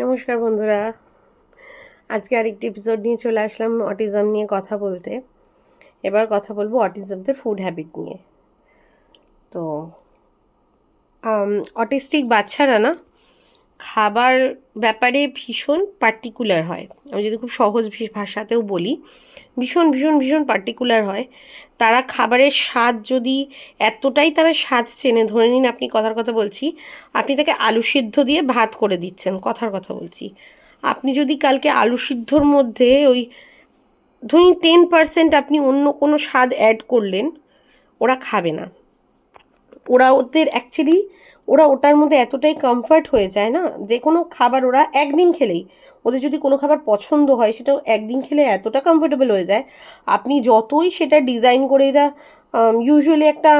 নমস্কার বন্ধুরা। আজকে আরেকটি এপিসোড নিয়ে চলে আসলাম অটিজম নিয়ে কথা বলতে। এবার কথা বলব অটিজমদের ফুড হ্যাবিট নিয়ে। তো অটিস্টিক বাচ্চারা না খাবার ব্যাপারে ভীষণ পার্টিকুলার হয়। আমি যদি খুব সহজ ভাষাতেও বলি, ভীষণ ভীষণ ভীষণ পার্টিকুলার হয়। তারা খাবারের স্বাদ যদি এতটাই তারা স্বাদ চেনে, ধরে নিন আপনি কথার কথা বলছি, আপনি তাকে আলু সিদ্ধ দিয়ে ভাত করে দিচ্ছেন, কথার কথা বলছি। আপনি যদি কালকে আলু সিদ্ধর মধ্যে ওই, ধরুন টেন পার্সেন্ট আপনি অন্য কোনো স্বাদ অ্যাড করলেন, ওরা খাবে না। ওরা ওদের অ্যাকচুয়ালি ওরা ওটার মধ্যে এতটাই কমফর্ট হয়ে যায় না, যে কোনো খাবার ওরা একদিন খেলেই। ওদের যদি কোনো খাবার পছন্দ হয়, সেটাও একদিন খেলে এতটা কমফোর্টেবল হয়ে যায়। আপনি যতই সেটা ডিজাইন করে এরা ইউজুয়ালি একটা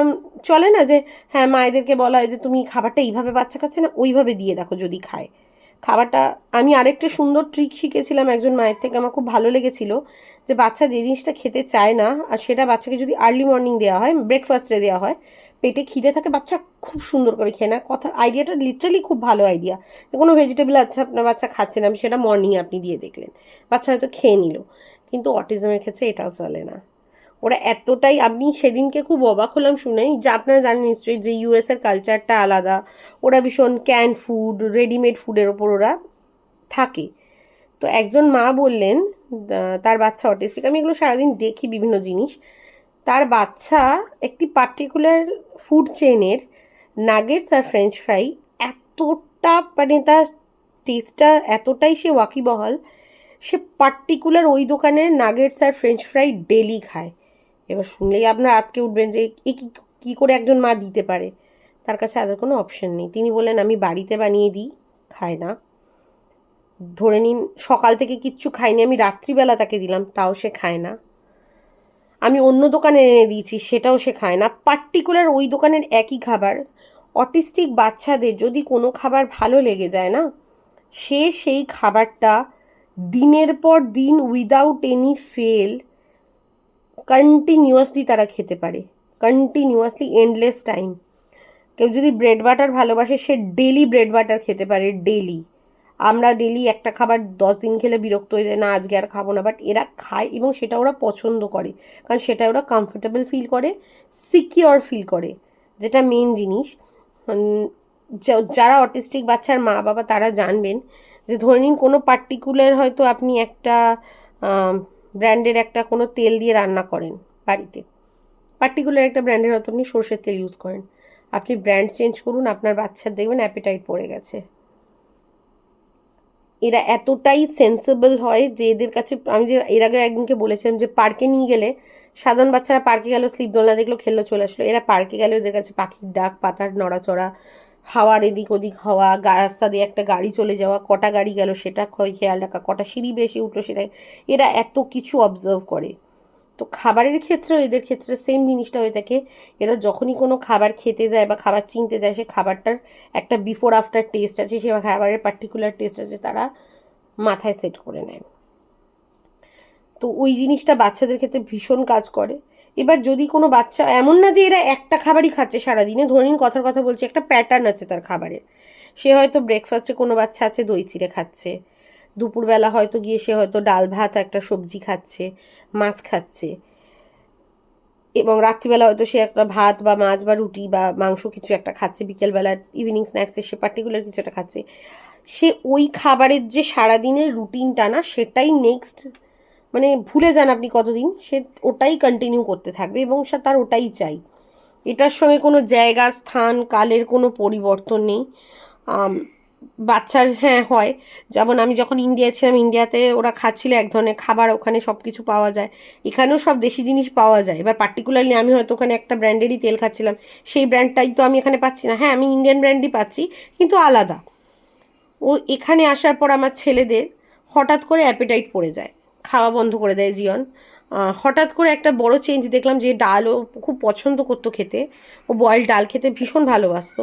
চলে না যে হ্যাঁ মায়েদেরকে বলা হয় যে, তুমি খাবারটা এইভাবে বাচ্চা খাচ্ছে না, ওইভাবে দিয়ে দেখো যদি খায়। খাবারটা আমি আরেকটা সুন্দর ট্রিক শিখেছিলাম একজন মায়ের থেকে, আমার খুব ভালো লেগেছিল যে বাচ্চা যে জিনিসটা খেতে চায় না, আর সেটা বাচ্চাকে যদি আর্লি মর্নিং দেওয়া হয় ব্রেকফাস্টে দেওয়া হয়, পেটে খিদে থাকে, বাচ্চা খুব সুন্দর করে খেয়ে নেয়। কথা আইডিয়াটা লিটারালি খুব ভালো আইডিয়া কোনো ভেজিটেবল আচ্ছা আপনার বাচ্চা খাচ্ছে না সেটা মর্নিংয়ে আপনি দিয়ে দেখলেন। বাচ্চা হয়তো খেয়ে নিল। কিন্তু অটিজমের ক্ষেত্রে এটাও চলে না। ওরা এতটাই আপনি সেদিনকে খুব অবাক হলাম শুনেই যে আপনারা জানেন নিশ্চয়ই যে ইউএসের কালচারটা আলাদা। ওরা ভীষণ ক্যান ফুড রেডিমেড ফুডের ওপর ওরা থাকে। তো একজন মা বললেন তার বাচ্চা অটিস্টিক আমি এগুলো সারাদিন দেখি বিভিন্ন জিনিস। তার বাচ্চা একটি পার্টিকুলার ফুড চেনের নাগেটস আর ফ্রেঞ্চ ফ্রাই এতটা মানে তার টেস্টটা এতটাই সে ওয়াকিবহাল, সে পার্টিকুলার ওই দোকানের নাগেটস আর ফ্রেঞ্চ ফ্রাই ডেলি খায়। এবার শুনলেই আপনার আটকে উঠবেন যে এ কী কী করে একজন মা দিতে পারে। তার কাছে আদার কোনো অপশন নেই। তিনি বললেন, আমি বাড়িতে বানিয়ে দিই খায় না। ধরে নিন, সকাল থেকে কিচ্ছু খাইনি, আমি রাত্রিবেলা তাকে দিলাম, তাও সে খায় না। আমি অন্য দোকানে এনে দিয়েছি, সেটাও সে খায় না। পার্টিকুলার ওই দোকানের একই খাবার অটিস্টিক বাচ্চাদের যদি কোনো খাবার ভালো লেগে যায় না, সে সেই খাবারটা দিনের পর দিন উইদাউট এনি ফেল কন্টিনিউয়াসলি তারা খেতে পারে। কন্টিনিউয়াসলি এন্ডলেস টাইম কেউ যদি ব্রেড বাটার ভালোবাসে, সে ডেলি ব্রেড বাটার খেতে পারে ডেলি আমরা ডেলি একটা খাবার দশ দিন খেলে বিরক্ত হয়ে যায়, না, আজকে আর খাব না। বাট এরা খায় এবং সেটা ওরা পছন্দ করে। কারণ সেটা ওরা কমফোর্টেবল ফিল করে সিকিওর ফিল করে। যেটা মেন জিনিস। যারা অটিস্টিক বাচ্চার মা বাবা, তারা জানবেন যে ধরে নিন কোনো পার্টিকুলার হয়তো আপনি একটা ব্র্যান্ডের একটা কোনো তেল দিয়ে রান্না করেন বাড়িতে। পার্টিকুলার একটা ব্র্যান্ডের হয়তো আপনি সর্ষের তেল ইউজ করেন। আপনি ব্র্যান্ড চেঞ্জ করুন, আপনার বাচ্চার দেখবেন অ্যাপিটাইট পড়ে গেছে। এরা এতটাই সেন্সেবল হয় যে এদের কাছে, আমি যে এর আগে একদিনকে বলেছিলাম যে পার্কে নিয়ে গেলে সাধারণ বাচ্চারা পার্কে গেল স্লিপ দোলনা দেখল, খেললো, চলে আসলো। এরা পার্কে গেলে ওদের কাছে পাখির ডাক, পাতার নড়াচড়া হাওয়ার এদিক ওদিক হওয়া রাস্তা দিয়ে একটা গাড়ি চলে যাওয়া, কটা গাড়ি গেল সেটা খয় খেয়াল রাখা, কটা সিঁড়ি বেশি উঠল সেটা, এরা এত কিছু অবজার্ভ করে। তো খাবারের ক্ষেত্রেও এদের ক্ষেত্রে সেম জিনিসটা হয়ে থাকে, এরা যখনই কোনো খাবার খেতে যায় বা খাবার চিনতে যায়, সে খাবারটার একটা বিফোর আফটার টেস্ট আছে, সে খাবারের পার্টিকুলার টেস্ট আছে, তারা মাথায় সেট করে নেয়। তো ওই জিনিসটা বাচ্চাদের ক্ষেত্রে ভীষণ কাজ করে। এবার যদি কোনো বাচ্চা, এমন না যে এরা একটা খাবারই খাচ্ছে সারাদিনে, ধরে নিন কথার কথা বলছি, একটা প্যাটার্ন আছে তার খাবারের। সে হয়তো ব্রেকফাস্টে কোনো বাচ্চা আছে, দই চিড়ে খাচ্ছে। দুপুরবেলা হয়তো গিয়ে সে হয়তো ডাল, ভাত, একটা সবজি খাচ্ছে, মাছ খাচ্ছে। এবং রাত্রিবেলা হয়তো সে একটা ভাত বা মাছ বা রুটি বা মাংস কিছু একটা খাচ্ছে, বিকেলবেলা ইভিনিং স্ন্যাক্সে সে পার্টিকুলার কিছু একটা খাচ্ছে। সে ওই খাবারের যে সারাদিনের রুটিনটা না, সেটাই নেক্সট মানে ভুলে যান আপনি কতদিন, সে ওটাই কন্টিনিউ করতে থাকবে এবং সে তার ওটাই চাই। এটার সঙ্গে কোনো জায়গা, স্থান, কালের কোনো পরিবর্তন নেই। বাচ্চার হ্যাঁ হয়। যেমন আমি যখন ইন্ডিয়া ছিলাম, ইন্ডিয়াতে ওরা খাচ্ছিল এক ধরনের খাবার, ওখানে সব কিছু পাওয়া যায়। এখানেও সব দেশি জিনিস পাওয়া যায়। এবার পার্টিকুলারলি আমি হয়তো ওখানে একটা ব্র্যান্ডেরই তেল খাচ্ছিলাম। সেই ব্র্যান্ডটাই তো আমি এখানে পাচ্ছি না। হ্যাঁ আমি ইন্ডিয়ান ব্র্যান্ডই পাচ্ছি, কিন্তু আলাদা। ও এখানে আসার পর আমার ছেলেদের হঠাৎ করে অ্যাপেটাইট পড়ে যায়। খাওয়া বন্ধ করে দেয় জিয়ন। হঠাৎ করে একটা বড় চেঞ্জ দেখলাম যে ডাল ও খুব পছন্দ করতো খেতে। ও বয়েল ডাল খেতে ভীষণ ভালোবাসতো।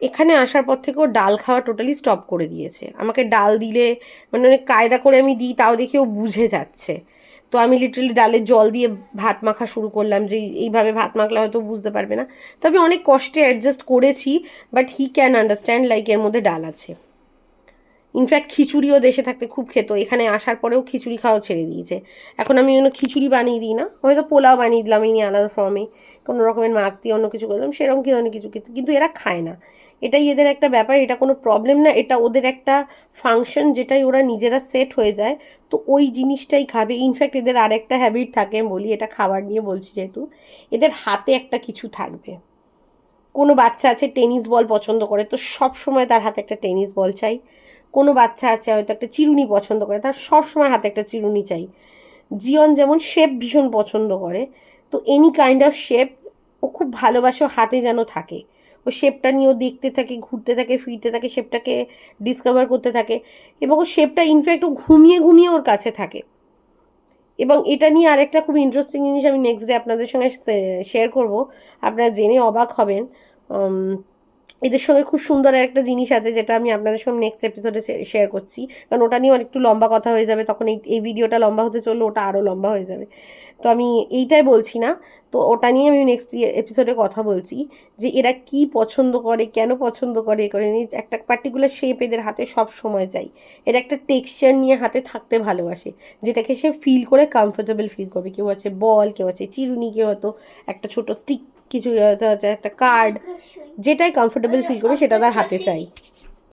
এখানে আসার পর থেকে ও ডাল খাওয়া টোটালি স্টপ করে দিয়েছে। আমাকে ডাল দিলে মানে অনেক কায়দা করে আমি দিই, তাও দেখি ও বুঝে যাচ্ছে। তো আমি লিটারালি ডালের জল দিয়ে ভাত মাখা শুরু করলাম যে এইভাবে ভাত মাখলে হয়তো বুঝতে পারবে না। তবে অনেক কষ্টে অ্যাডজাস্ট করেছি but he can understand like এর মধ্যে ডাল আছে। ইনফ্যাক্ট খিচুড়িও দেশে থাকতে খুব খেত। এখানে আসার পরেও খিচুড়ি খাওয়া ছেড়ে দিয়েছে। এখন আমি অন্য খিচুড়ি বানিয়ে দিই না। হয়তো পোলাও বানিয়ে দিলাম, এই নিয়ে আলাদা ফর্মে কোনো রকমের মাছ দিয়ে অন্য কিছু করলাম, সেরকম কি অন্য কিছু কিন্তু এরা খায় না। এটাই এদের একটা ব্যাপার, এটা কোনো প্রবলেম না। এটা ওদের একটা ফাংশন যেটাই ওরা নিজেরা সেট হয়ে যায়। তো ওই জিনিসটাই খাবে। ইনফ্যাক্ট এদের আরেকটা হ্যাবিট থাকে বলি, এটা খাবার নিয়ে বলছি যেহেতু, এদের হাতে একটা কিছু থাকবে। কোনো বাচ্চা আছে টেনিস বল পছন্দ করে, তো সব সময় তার হাতে একটা টেনিস বল চাই। কোনো বাচ্চা আছে হয়তো একটা চিরুনি পছন্দ করে, তার সব সময় হাতে একটা চিরুনি চাই। জিয়ন যেমন শেপ ভীষণ পছন্দ করে, তো এনি কাইন্ড অফ শেপ ও খুব ভালোবাসে হাতে যেন থাকে। ও শেপটা নিয়ে ও দেখতে থাকে, ঘুরতে থাকে, ফিরতে থাকে শেপটাকে ডিসকভার করতে থাকে এবং ও শেপটা ইনফ্যাক্ট ও ঘুমিয়ে ঘুমিয়ে ওর কাছে থাকে। এবং এটা নিয়ে আরেকটা খুব ইন্টারেস্টিং জিনিস আমি নেক্সট ডে আপনাদের সঙ্গে শেয়ার করব। আপনারা জেনে অবাক হবেন এদের সঙ্গে খুব সুন্দর একটা জিনিস আছে, যেটা আমি আপনাদের সঙ্গে নেক্সট এপিসোডে শেয়ার করছি। কারণ ওটা নিয়ে একটু লম্বা কথা হয়ে যাবে, তখন এই এই ভিডিওটা লম্বা হতে চললে ওটা আরও লম্বা হয়ে যাবে। তো আমি এইটাই বলছি না, তো ওটা নিয়ে আমি নেক্সট এপিসোডে কথা বলছি, যে এরা কি পছন্দ করে, কেন পছন্দ করে করে একটা পার্টিকুলার শেপ এদের হাতে সব সময় চাই। এরা একটা টেক্সচার নিয়ে হাতে থাকতে ভালোবাসে, যেটাকে সে ফিল করে কমফোর্টেবল ফিল করবে। কেউ আছে বল কেউ আছে চিরুনি, কেউ হয়তো একটা ছোট স্টিক কিছু হয়তো আছে একটা কার্ড যেটাই কমফোর্টেবল ফিল করবে সেটা তার হাতে চাই।